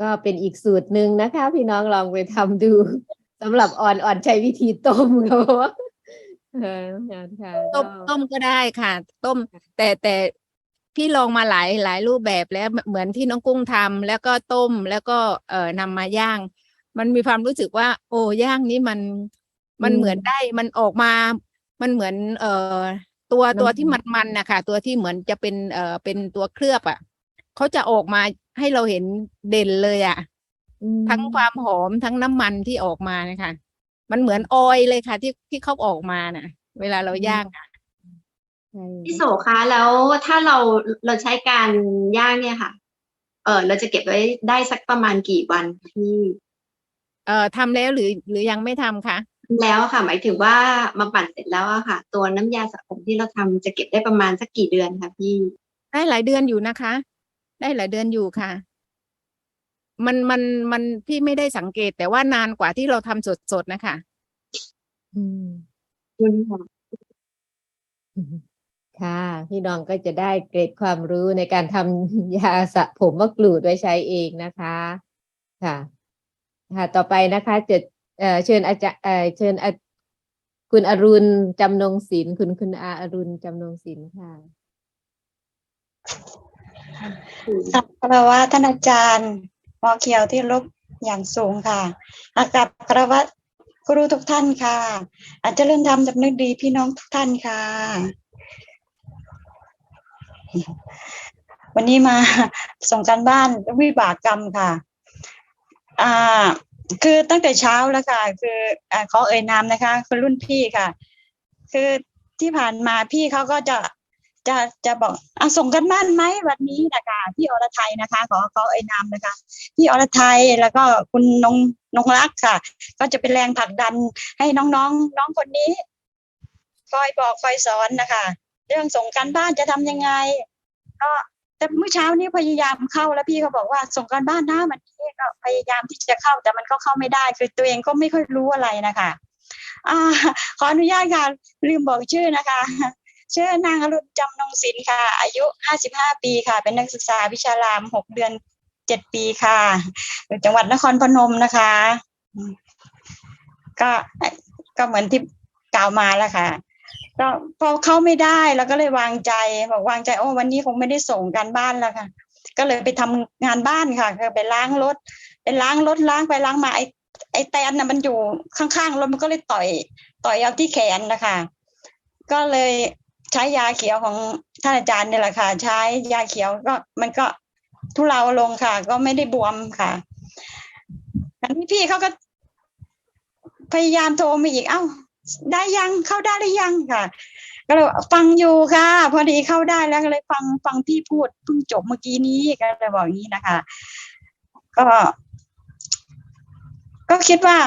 ก็เป็นอีกสูตรหนึ่งนะคะ พี่น้องลองไปทำดูสำหรับอ่อนอ่อนใช้วิธีต้มค่ะเพราะว่าเออค่ะต้มก็ต้มก็ได้ค่ะ ต้ม แต่แต่พี่ลองมาหลายหลายรูปแบบแล้วเหมือนที่น้องกุ้งทำแล้วก็ต้มแล้วก็เอ่อนำมาย่าง มันมีความรู้สึกว่า โอ้ย่างนี้มันมันเหมือนได้มันออกมา มันเหมือน เอ่อตัวตัวที่มันมันๆนะคะตัวที่เหมือนจะเป็นเอ่อเป็นตัวเคลือบอะเขาจะออกมา ให้เราเห็นเด่นเลยอะอืมทั้งความหอมทั้งน้ำมันที่ออกมานะคะมันเหมือนออยล์เลยค่ะ ที่ที่เขาออกมาน่ะ เวลาเราย่างอะใช่พี่โสคะแล้วถ้าเราเราใช้การย่างเนี่ยค่ะ เออเราจะเก็บไว้ได้สักประมาณกี่วันพี่เอ่อทำแล้วหรือ หรือยังไม่ทำคะแล้วค่ะ หมายถึงว่ามาปั่นเสร็จแล้วอะค่ะ ตัวน้ำยาสระผมที่เราทำจะเก็บได้ประมาณสักกี่เดือนคะพี่ ได้หลายเดือนอยู่นะคะ ได้หลายเดือนอยู่ค่ะ มันมันมันพี่ไม่ได้สังเกต แต่ว่านานกว่าที่เราทำสดสดๆนะคะ อืมคุณค่ะ ค่ะ พี่น้องก็จะได้เกร็ดความรู้ในการทำ ยาสระผมมะกรูดไว้ใช้เองนะคะ ค่ะ ค่ะ ต่อไปนะคะจะเอ่อเชิญอาจารย์เอ่อเชิญอาคุณอรุณจำนงศิลป์คุณคุณอาอรุณจำนงศิลป์ค่ะ กับคารวะท่านอาจารย์หมอเขียวที่รบอย่างสูงค่ะ อากับคารวะครูทุกท่านค่ะ อาจจะเริ่มทำสำนึกดีพี่น้องทุกท่านค่ะ วันนี้มาส่งการบ้านวิบากกรรมค่ะ อ่า คือตั้งแต่เช้าแล้วค่ะ คืออ่าขอเอ่ยนามนะคะคือรุ่นพี่ค่ะ คือที่ผ่านมาพี่เขาก็จะ จะจะบอกอส่งกันบ้านไหมวันนี้นะคะพี่อรไทยนะคะ ขอขอเอ่ยนามนะคะพี่อรไทยแล้วก็คุณนงนงรักค่ะ ก็จะเป็นแรงผลักดันให้น้องๆน้องคนนี้คอยบอกคอยสอนนะคะ เรื่องส่งกันบ้านจะทำยังไง ก็แต่เมื่อเช้านี้พยายามเข้าแล้วพี่เขาบอกว่าส่งกันบ้านนะมันนี้ก็พยายามที่จะเข้าแต่มันก็เข้าไม่ได้คือตัวเองก็ไม่ค่อยรู้อะไรนะคะอ่าขออนุญาตค่ะลืมบอกชื่อนะคะ ชื่อนางอรุณจำนงศิลป์ค่ะ อายุ 55 ปีค่ะ เป็นนักศึกษาวิชาราม 6 เดือน 7 ปีค่ะอยู่จังหวัดนครพนมนะคะ ก็ก็เหมือนที่กล่าวมาแล้วค่ะก็พอเข้าไม่ได้แล้วก็เลยวางใจบอกวางใจโอ้วันนี้คงไม่ได้ส่งการบ้านแล้วค่ะ ก็เลยไปทำงานบ้านค่ะไปล้างรถไปล้างรถล้างไปล้างมาไอ้ไอ้แตนน่ะมันอยู่ข้างๆรถมันก็เลยต่อย ต่อยเอาที่แขนนะคะ ก็เลย ใช้ยาเขียวของท่านอาจารย์เนี่ยแหละค่ะ ใช้ยาเขียวก็มันก็ทุเลาลงค่ะ ก็ไม่ได้บวมค่ะอันนี้พี่เขาก็ พยายามโทรมาอีก เอ้า ได้ยังเข้าได้หรือยังค่ะ ก็เลยฟังอยู่ค่ะ พอดีเข้าได้แล้วก็เลยฟังฟังพี่พูดเพิ่งจบเมื่อกี้นี้ก็เลยบอกอย่างนี้นะคะ ก็ ก็คิดว่า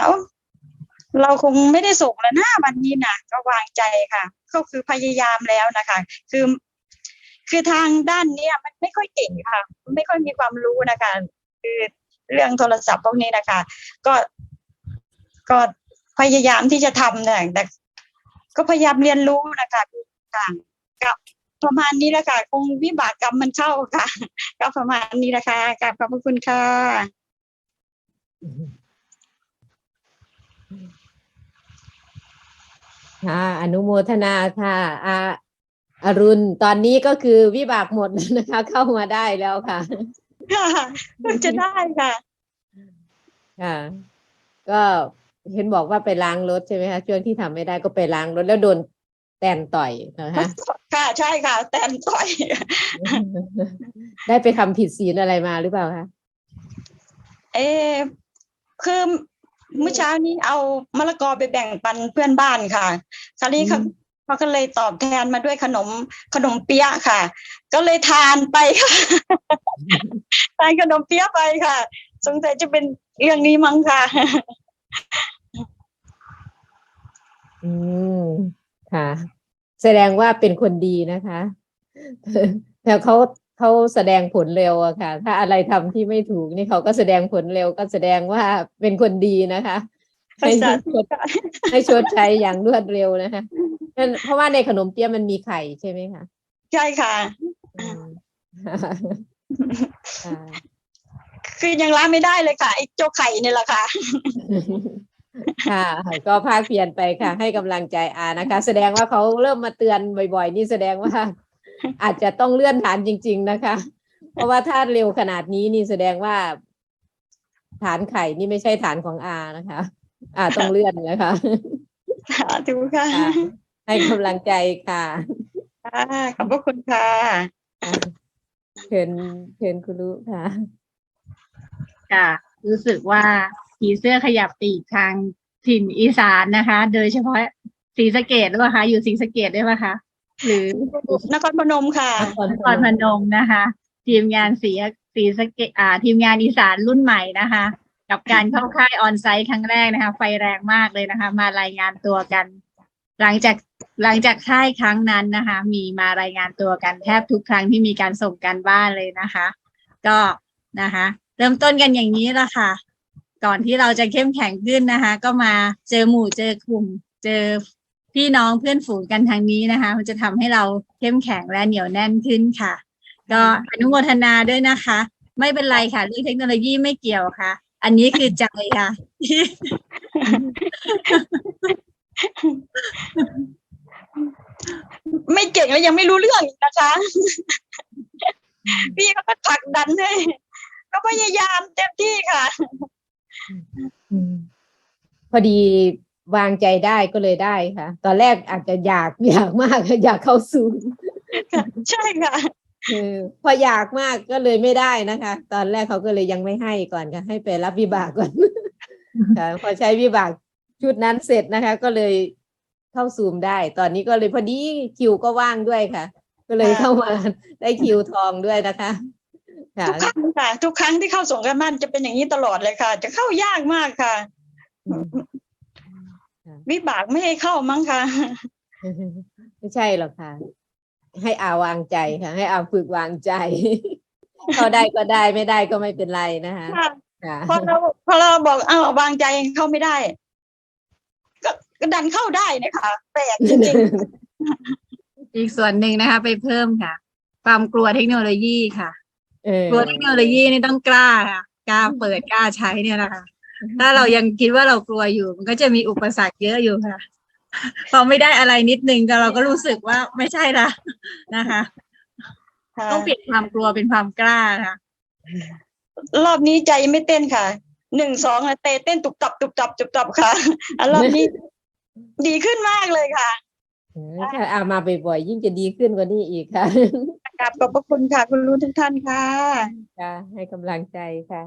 เราคงไม่ได้ส่งแล้วนะวันนี้นะก็วางใจค่ะ ก็คือพยายามแล้วนะคะ คือคือทางด้านเนี้ยมันไม่ค่อยเก่งค่ะ ไม่ค่อยมีความรู้นะคะ คือเรื่องโทรศัพท์พวกนี้นะคะ ก็ก็พยายามที่จะทำนะแต่ก็พยายามเรียนรู้นะคะค่ะกับประมาณนี้แหละค่ะคงวิบากกรรมมันเข้าค่ะ ก็ประมาณนี้นะคะกราบขอบคุณค่ะ ค่ะ อนุโมทนาค่ะอาอรุณ ตอนนี้ก็คือวิบากหมดแล้วนะคะ เข้ามาได้แล้วค่ะ ค่ะมันจะได้ค่ะค่ะ ก็เห็นบอกว่าไปล้างรถใช่ไหมคะช่วงที่ทำไม่ได้ก็ไปล้างรถแล้วโดนแตนต่อยนะคะค่ะใช่ค่ะ แตนต่อย ได้ไปทำผิดศีลอะไรมาหรือเปล่าคะเออคือ เมื่อเช้านี้เอามะละกอไปแบ่งปันเพื่อนบ้านค่ะ คราวนี้เขาเขาก็เลยตอบแทนมาด้วยขนมขนมเปี๊ยะค่ะ ก็เลยทานไปค่ะทานขนมเปี๊ยะไปค่ะ สงสัยจะเป็นเรื่องนี้มั้งค่ะ อืมค่ะ แสดงว่าเป็นคนดีนะคะแต่เขา เขาแสดงผลเร็วอะค่ะ ถ้าอะไรทำที่ไม่ถูกนี่เขาก็แสดงผลเร็วก็แสดงว่าเป็นคนดีนะคะให้สาชธุดให้ชดใช้อย่างรวดเร็วนะคะนั่นเพราะว่าในขนมเปี๊ยะมันมีไข่ใช่ไหมคะใช่ค่ะอืมค่ะคือยังล้างไม่ได้เลยค่ะไอ้เจ้าไข่เนี่ยแหละค่ะค่ะ ก็ภาคเพียนไปค่ะ ให้กำลังใจอานะคะ แสดงว่าเขาเริ่มมาเตือนบ่อยๆ นี่แสดงว่า อาจจะต้องเลื่อนฐานจริง ๆ นะคะ เพราะว่าถ้าเร็วขนาดนี้นี่แสดงว่า ฐานไข่นี่ไม่ใช่ฐานของอานะคะอาต้องเลื่อนนะคะสาธุค่ะค่ะให้กำลังใจค่ะค่ะขอบพระคุณค่ะเชิญเชิญคุณลูกค่ะค่ะ รู้สึกว่าผีเสื้อขยับปีกทางถิ่นอีสานนะคะ โดยเฉพาะศรีสะเกดหรือเปล่าคะ อยู่ศรีสะเกดด้วยป่ะคะ หรือนครพนมค่ะนครพนมนะคะ ทีมงานสีสีสเกตอ่า ทีมงานอีสานรุ่นใหม่นะคะ กับการเข้าค่ายออนไซต์ครั้งแรกนะคะ ไฟแรงมากเลยนะคะ มารายงานตัวกัน หลังจากหลังจากค่ายครั้งนั้นนะคะ มีมารายงานตัวกันแทบทุกครั้งที่มีการส่งการบ้านเลยนะคะ ก็นะคะ เริ่มต้นกันอย่างนี้ละค่ะ ก่อนที่เราจะเข้มแข็งขึ้นนะคะ ก็มาเจอหมู่เจอกลุ่ม เจอ พี่น้องเพื่อนฝูงกันทางนี้นะคะ มันจะทำให้เราเข้มแข็งและเหนียวแน่นขึ้นค่ะ ก็อนุโมทนาด้วยนะคะ ไม่เป็นไรค่ะเรื่องเทคโนโลยีไม่เกี่ยวค่ะ อันนี้คือใจค่ะ ไม่เก่งแล้วยังไม่รู้เรื่องอีกนะคะ พี่เขาก็ผลักดันให้ก็พยายามเต็มที่ค่ะอืมพอดี วางใจได้ก็เลยได้ค่ะ ตอนแรกอาจจะอยากอยากมากอยากเข้าศูนย์ใช่ค่ะเออพออยากมากก็เลยไม่ได้นะคะ ตอนแรกเขาก็เลยยังไม่ให้ก่อนค่ะ ให้ไปรับวิบากก่อนค่ะพอใช้วิบากชุดนั้นเสร็จนะคะ ก็เลยเข้าซูมได้ ตอนนี้ก็เลยพอดีคิวก็ว่างด้วยค่ะ ก็เลยค่ะเข้ามาได้คิวทองด้วยนะคะค่ะทุกครั้งค่ะ ทุกครั้งที่เข้าส่งกันบ้านจะเป็นอย่างนี้ตลอดเลยค่ะ จะเข้ายากมากค่ะอืมค่ะ วิบากไม่ให้เข้ามั้งค่ะไม่ใช่หรอกค่ะ ให้อาวางใจค่ะ ให้อาฝึกวางใจเข้าได้ก็ได้ไม่ได้ก็ไม่เป็นไรนะคะค่ะค่ะพอเราพอเราบอกเอาววางใจเข้าไม่ได้ก็ก็ดันเข้าได้นะคะแปลกจริงอีกส่วนหนึ่งนะคะ ไปเพิ่มค่ะ ความกลัวเทคโนโลยีค่ะเออกลัวเทคโนโลยีนี่ต้องกล้าค่ะกล้าเปิดกล้าใช้เนี่ยนะคะ ถ้าเรายังคิดว่าเรากลัวอยู่ มันก็จะมีอุปสรรคเยอะอยู่ค่ะ พอไม่ได้อะไรนิดนึงก็เราก็รู้สึกว่าไม่ใช่ละนะคะๆค่ะต้องเปลี่ยนความกลัวเป็นความกล้าค่ะ รอบนี้ใจไม่เต้นค่ะ หนึ่งสองอะเตะเต้นตุบตับตุบตับตุบตับค่ะอะรอบนี้ ดีขึ้นมากเลยค่ะ เออถ้าเอามาบ่อยๆยิ่งจะดีขึ้นกว่านี้อีกค่ะ กราบขอบพระคุณค่ะ คุณรู้ทุกท่านค่ะ ค่ะให้กำลังใจค่ะ